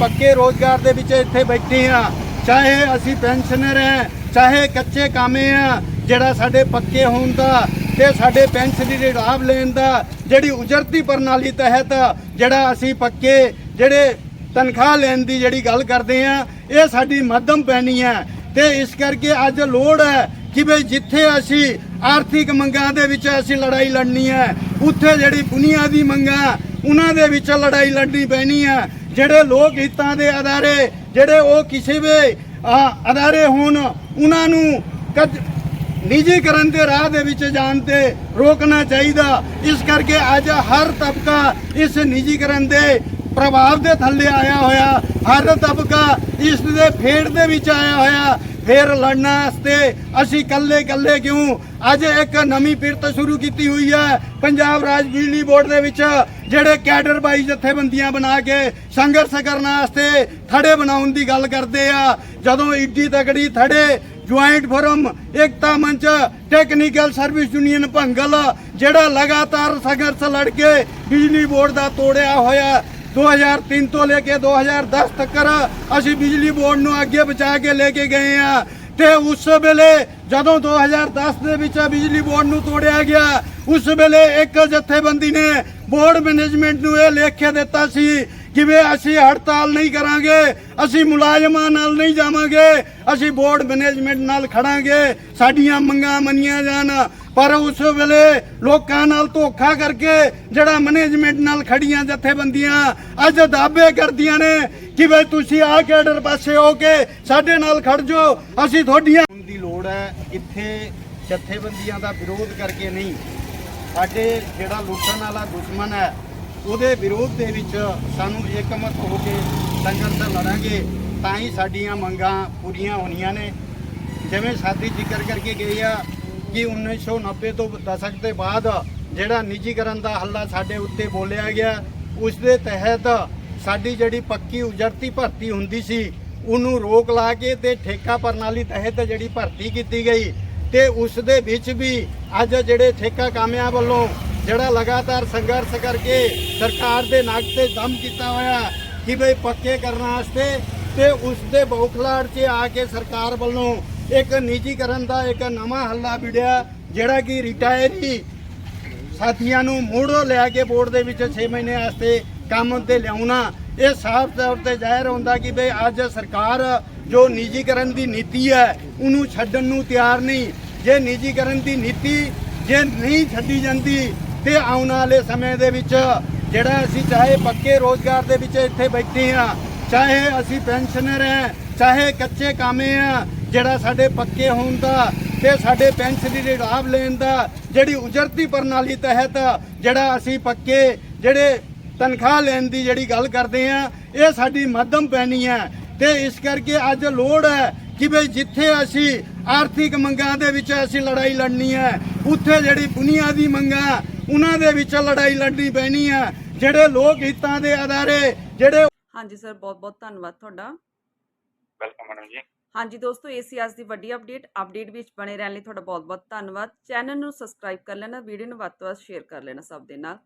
ਪੱਕੇ ਰੋਜ਼ਗਾਰ ਦੇ ਵਿੱਚ ਇੱਥੇ ਬੈਠੇ ਆ ਚਾਹੇ ਅਸੀਂ ਪੈਨਸ਼ਨਰ ਹੈ, ਚਾਹੇ ਕੱਚੇ ਕਾਮੇ ਆ ਜਿਹੜਾ ਸਾਡੇ ਪੱਕੇ ਹੋਣ ਦਾ ਤੇ ਸਾਡੇ ਪੈਨਸ਼ਨ ਦੇ ਲਾਭ ਲੈਣ ਦਾ, ਜਿਹੜੀ ਉਜਰਤੀ ਪ੍ਰਣਾਲੀ ਤਹਿਤ ਜਿਹੜਾ ਅਸੀਂ ਪੱਕੇ, ਜਿਹੜੇ ਤਨਖਾਹ ਲੈਣ ਦੀ ਜਿਹੜੀ ਗੱਲ ਕਰਦੇ ਆ ਇਹ ਸਾਡੀ ਮੱਧਮ ਪੈਣੀ ਹੈ। ਤੇ ਇਸ ਕਰਕੇ ਅੱਜ ਲੋੜ ਹੈ ਕਿ ਵੀ ਜਿੱਥੇ ਅਸੀਂ ਆਰਥਿਕ ਮੰਗਾਂ ਦੇ ਵਿੱਚ ਅਸੀਂ ਲੜਾਈ ਲੜਨੀ ਹੈ, ਉੱਥੇ ਜਿਹੜੀ ਬੁਨਿਆਦੀ ਮੰਗਾਂ, ਉਹਨਾਂ ਦੇ ਵਿੱਚ ਲੜਾਈ ਲੜਨੀ ਪੈਣੀ ਹੈ। ਜਿਹੜੇ ਲੋਕ ਹਿੱਤਾਂ ਦੇ ਅਦਾਰੇ, ਜਿਹੜੇ ਉਹ ਕਿਸੇ ਵੀ ਅਦਾਰੇ ਹੋਣ, ਉਹਨਾਂ ਨੂੰ ਕਦ ਨਿੱਜੀਕਰਨ ਦੇ ਰਾਹ ਦੇ ਵਿੱਚ ਜਾਣ ਤੇ ਰੋਕਣਾ ਚਾਹੀਦਾ। ਇਸ ਕਰਕੇ ਅੱਜ ਹਰ ਤਬਕਾ ਇਸ ਨਿੱਜੀਕਰਨ ਦੇ ਪ੍ਰਭਾਵ ਦੇ ਥੱਲੇ ਆਇਆ ਹੋਇਆ। ਹਰ ਤਬਕਾ ਇਸ ਦੇ ਫੇੜ ਦੇ ਵਿੱਚ ਆਇਆ ਹੋਇਆ। ਫੇਰ ਲੜਨ ਵਾਸਤੇ ਅਸੀਂ ਇਕੱਲੇ ਇਕੱਲੇ ਕਿਉਂ? ਅੱਜ ਇੱਕ ਨਵੀਂ ਪਿਰਤ ਸ਼ੁਰੂ ਕੀਤੀ ਹੋਈ ਹੈ ਪੰਜਾਬ ਰਾਜ ਬਿਜਲੀ ਬੋਰਡ ਦੇ ਵਿੱਚ, ਜਿਹੜੇ ਕੈਡਰ ਬਾਈ ਜਥੇਬੰਦੀਆਂ ਬਣਾ ਕੇ ਸੰਘਰਸ਼ ਕਰਨ ਵਾਸਤੇ ਥੜੇ ਬਣਾਉਣ ਦੀ ਗੱਲ ਕਰਦੇ ਆ। ਜਦੋਂ ਇੱਡੀ ਤਕੜੀ ਥੜੇ ਜੁਆਇੰਟ ਫੋਰਮ ਏਕਤਾ ਮੰਚ ਟੈਕਨੀਕਲ ਸਰਵਿਸ ਯੂਨੀਅਨ ਭੰਗਲ, ਜਿਹੜਾ ਲਗਾਤਾਰ ਸੰਘਰਸ਼ ਲੜ ਕੇ ਬਿਜਲੀ ਬੋਰਡ ਦਾ ਤੋੜਿਆ ਹੋਇਆ 2003 ਤੋਂ ਲੈ ਕੇ 2010 ਤੱਕ ਅਸੀਂ ਬਿਜਲੀ ਬੋਰਡ ਨੂੰ ਅੱਗੇ ਬਚਾ ਕੇ ਲੈ ਕੇ ਗਏ ਆ। ਤੇ ਉਸ ਵੇਲੇ ਜਦੋਂ 2010 ਦੇ ਵਿੱਚ ਬਿਜਲੀ ਬੋਰਡ ਨੂੰ ਤੋੜਿਆ ਗਿਆ, ਉਸ ਵੇਲੇ ਇੱਕ ਜਥੇਬੰਦੀ ਨੇ ਬੋਰਡ ਮੈਨੇਜਮੈਂਟ ਨੂੰ ਇਹ ਲਿਖ ਕੇ ਦਿੱਤਾ ਸੀ ਕਿ ਅਸੀਂ ਹੜਤਾਲ ਨਹੀਂ ਕਰਾਂਗੇ, ਅਸੀਂ ਮੁਲਾਜ਼ਮਾਂ ਨਾਲ ਨਹੀਂ ਜਾਵਾਂਗੇ, ਅਸੀਂ ਬੋਰਡ ਮੈਨੇਜਮੈਂਟ ਨਾਲ ਖੜਾਂਗੇ, ਸਾਡੀਆਂ ਮੰਗਾਂ ਮੰਨੀਆਂ ਜਾਣ। ਪਰ ਉਸ ਵੇਲੇ ਲੋਕਾਂ ਨਾਲ ਧੋਖਾ ਕਰਕੇ ਜਿਹੜਾ ਮੈਨੇਜਮੈਂਟ ਨਾਲ ਖੜੀਆਂ ਜਥੇਬੰਦੀਆਂ ਅੱਜ ਦਾਅਵੇ ਕਰਦੀਆਂ ਨੇ ਕਿ ਵੀ ਤੁਸੀਂ ਆ ਕੇਡਰ ਪਾਸੇ ਹੋ ਕੇ ਸਾਡੇ ਨਾਲ ਖੜ ਜਾਓ, ਅਸੀਂ ਤੁਹਾਡੀਆਂ ਦੀ ਲੋੜ ਹੈ, ਇੱਥੇ ਜਥੇਬੰਦੀਆਂ ਦਾ ਵਿਰੋਧ ਕਰਕੇ ਨਹੀਂ। ਸਾਡੇ ਜਿਹੜਾ ਲੁੱਟਣ ਵਾਲਾ ਦੁਸ਼ਮਣ ਹੈ ਉਹਦੇ ਵਿਰੋਧ ਦੇ ਵਿੱਚ ਸਾਨੂੰ ਇਕਮਤ ਹੋ ਕੇ ਸੰਘਰਸ਼ ਲੜਾਂਗੇ, ਤਾਂ ਹੀ ਸਾਡੀਆਂ ਮੰਗਾਂ ਪੂਰੀਆਂ ਹੋਣੀਆਂ ਨੇ। ਜਿਵੇਂ ਸਾਡੀ ਜ਼ਿਕਰ ਕਰਕੇ ਗਈ ਆ ਕਿ 1990 ਤੋਂ ਦਸ਼ਕ ਦੇ ਬਾਅਦ ਜਿਹੜਾ ਨਿੱਜੀਕਰਨ ਦਾ ਹੱਲਾ ਸਾਡੇ ਉੱਤੇ ਬੋਲਿਆ ਗਿਆ, ਉਸ ਦੇ ਤਹਿਤ ਸਾਡੀ ਜਿਹੜੀ ਪੱਕੀ ਉਜਰਤੀ ਭਰਤੀ ਹੁੰਦੀ ਸੀ, ਉਹਨੂੰ ਰੋਕ ਲਾ ਕੇ ਤੇ ਠੇਕਾ ਪ੍ਰਣਾਲੀ ਤਹਿਤ ਜਿਹੜੀ ਭਰਤੀ ਕੀਤੀ ਗਈ ਤੇ ਉਸ ਦੇ ਵਿੱਚ ਵੀ ਅੱਜ ਜਿਹੜੇ ਠੇਕਾ ਕਾਮਿਆਂ ਵੱਲੋਂ ਜਿਹੜਾ ਲਗਾਤਾਰ ਸੰਘਰਸ਼ ਕਰਕੇ ਸਰਕਾਰ ਦੇ ਨੱਕ ਤੇ ਦਮ ਕੀਤਾ ਹੋਇਆ ਕਿ ਬਈ ਪੱਕੇ ਕਰਨ ਵਾਸਤੇ ਤੇ ਉਸ ਦੇ ਬੌਖਲਾੜ 'ਚ ਆ ਕੇ ਸਰਕਾਰ ਵੱਲੋਂ ਇੱਕ ਨਿੱਜੀਕਰਨ ਦਾ ਇੱਕ ਨਵਾਂ ਹੱਲਾ ਵਿੜਿਆ ਜਿਹੜਾ ਕਿ ਰਿਟਾਇਰੀ ਸਾਥੀਆਂ ਨੂੰ ਮੋੜੋ ਲਿਆ ਕੇ ਬੋਰਡ ਦੇ ਵਿੱਚ 6 ਮਹੀਨੇ ਵਾਸਤੇ ਕੰਮ ਤੇ ਲਿਆਉਣਾ, ਇਹ ਸਾਫ਼ ਤੌਰ ਤੇ ਜ਼ਾਹਿਰ ਹੁੰਦਾ ਕਿ ਬਈ ਅੱਜ ਸਰਕਾਰ ਜੋ ਨਿੱਜੀਕਰਨ ਦੀ ਨੀਤੀ ਹੈ, ਉਹਨੂੰ ਛੱਡਣ ਨੂੰ ਤਿਆਰ ਨਹੀਂ। ਜੇ ਨਿੱਜੀਕਰਨ ਦੀ ਨੀਤੀ ਜੇ ਨਹੀਂ ਛੱਡੀ ਜਾਂਦੀ ਤੇ ਆਉਣ ਵਾਲੇ ਸਮੇਂ ਦੇ ਵਿੱਚ ਜਿਹੜਾ ਅਸੀਂ ਚਾਹੇ ਪੱਕੇ ਰੋਜ਼ਗਾਰ ਦੇ ਵਿੱਚ ਇੱਥੇ ਬੈਠੇ ਆ ਚਾਹੇ ਅਸੀਂ ਪੈਨਸ਼ਨਰ ਹੈ, ਚਾਹੇ ਕੱਚੇ ਕਾਮੇ ਆ ਜਿਹੜਾ ਸਾਡੇ ਪੱਕੇ ਹੋਣ ਦਾ ਤੇ ਸਾਡੇ ਪੈਨਸ਼ਨ ਦੇ ਲਾਭ ਲੈਣ ਦਾ, ਜਿਹੜੀ ਉਜਰਤੀ ਪ੍ਰਣਾਲੀ ਤਹਿਤ ਜਿਹੜਾ ਅਸੀਂ ਪੱਕੇ ਜਿਹੜੇ ਤਨਖਾਹ ਲੈਣ ਦੀ ਜਿਹੜੀ ਗੱਲ ਕਰਦੇ ਆ ਇਹ ਸਾਡੀ ਮੱਧਮ ਪੈਣੀ ਹੈ। ਤੇ ਇਸ ਕਰਕੇ ਅੱਜ ਲੋੜ ਹੈ ਕਿ ਵੀ ਜਿੱਥੇ ਅਸੀਂ ਆਰਥਿਕ ਮੰਗਾਂ ਦੇ ਵਿੱਚ ਅਸੀਂ ਲੜਾਈ ਲੜਨੀ ਹੈ, ਉੱਥੇ ਜਿਹੜੀ ਬੁਨਿਆਦੀ ਮੰਗਾਂ ਉਹਨਾਂ ਦੇ ਵਿੱਚ ਲੜਾਈ ਲੜਨੀ ਪੈਣੀ ਹੈ ਜਿਹੜੇ ਲੋਕ ਹਿੱਤਾਂ ਦੇ ਅਦਾਰੇ ਜਿਹੜੇ ਹਾਂਜੀ ਸਰ ਬਹੁਤ ਬਹੁਤ ਧੰਨਵਾਦ ਤੁਹਾਡਾ। ਵੈਲਕਮ ਮੈਡਮ ਜੀ। ਹਾਂਜੀ ਦੋਸਤੋ ਇਹ ਸੀ ਅੱਜ ਦੀ ਵੱਡੀ ਅਪਡੇਟ ਅਪਡੇਟ ਵਿੱਚ ਬਣੇ ਰਹਿਣ ਲਈ ਤੁਹਾਡਾ ਬਹੁਤ ਬਹੁਤ ਧੰਨਵਾਦ। ਚੈਨਲ ਨੂੰ ਸਬਸਕ੍ਰਾਈਬ ਕਰ ਲੈਣਾ ਵੀਡੀਓ ਨੂੰ ਵੱਧ ਤੋਂ ਵੱਧ ਸ਼ੇਅਰ ਕਰ ਲੈਣਾ ਸਭ ਦੇ ਨਾਲ।